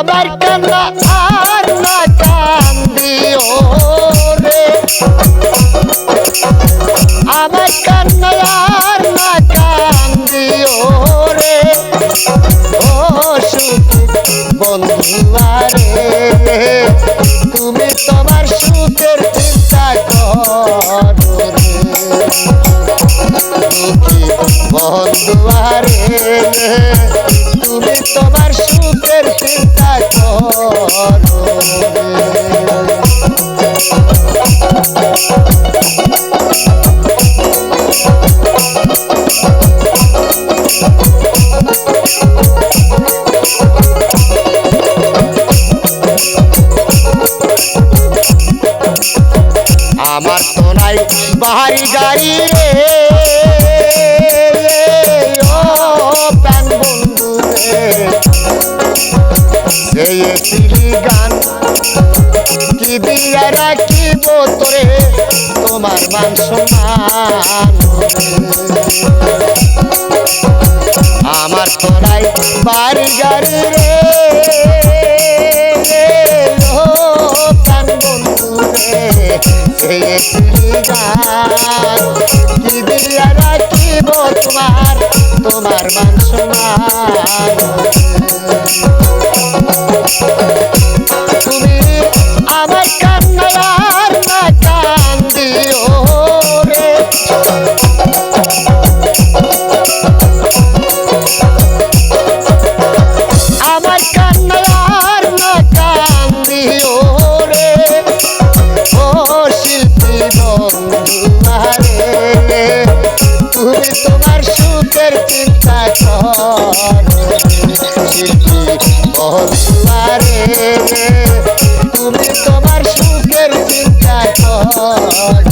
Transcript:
আমার কান্না আর না কান্দিও রে আমার কান্না আর না কান্দিও রে ও বন্ধুয়ারে তুমি তোমার সুখের চিন্তা করো রে। বন্ধুয়ারে তুমি তোমার আমার তো নাই বাড়ি গাড়ি রে। গান। কি রাখিব তোরে? তোমার মান সম্মান। আমার তো নাই বাড়ি গাড়ি রে। ও প্রাণ বন্ধু রে সেই গান। কি দিয়া রাখিব তোমার? তোমার চিন্তা করো। শিল্পী বন্ধু তুমি তোমার সুখের চিন্তা করো